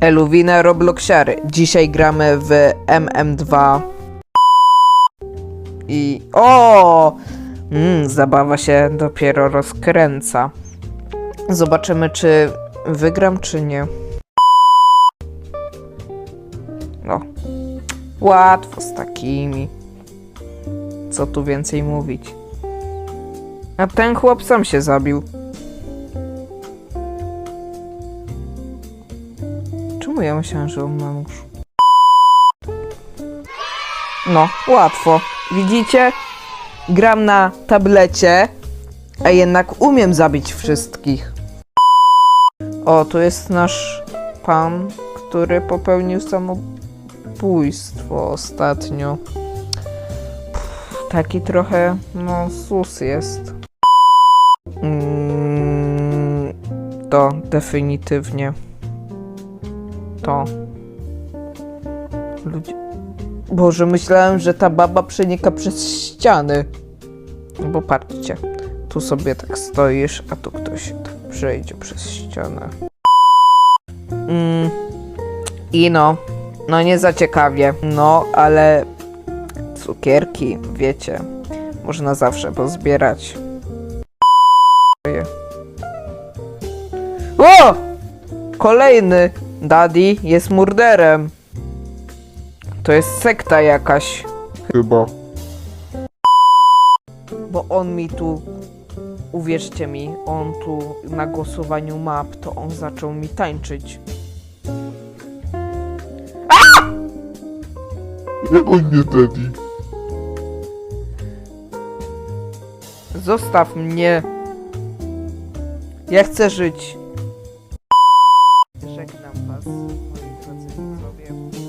Eluwina Robloxiary. Dzisiaj gramy w MM2. I o! Mm, zabawa się dopiero rozkręca. Zobaczymy, czy wygram, czy nie. No. Łatwo z takimi. Co tu więcej mówić? A ten chłop sam się zabił. Ja myślałem, że on? No, łatwo. Widzicie? Gram na tablecie, a jednak umiem zabić wszystkich. O, tu jest nasz pan, który popełnił samobójstwo ostatnio. Pff, taki trochę, no, sus jest. Mm, to definitywnie. To. Ludzie. Boże, myślałem, że ta baba przenika przez ściany. No Bo patrzcie, tu sobie tak stoisz, a tu ktoś przejdzie przez ścianę. Mm. I no, no nie za ciekawie. No, ale cukierki, wiecie, można zawsze pozbierać. O! Kolejny Daddy jest murderem. To jest sekta jakaś. Chyba. Bo on mi tu, uwierzcie mi, on tu na głosowaniu map, to on zaczął mi tańczyć. Jak on nie Teddy? Zostaw mnie. Ja chcę żyć. 我一个自己身边。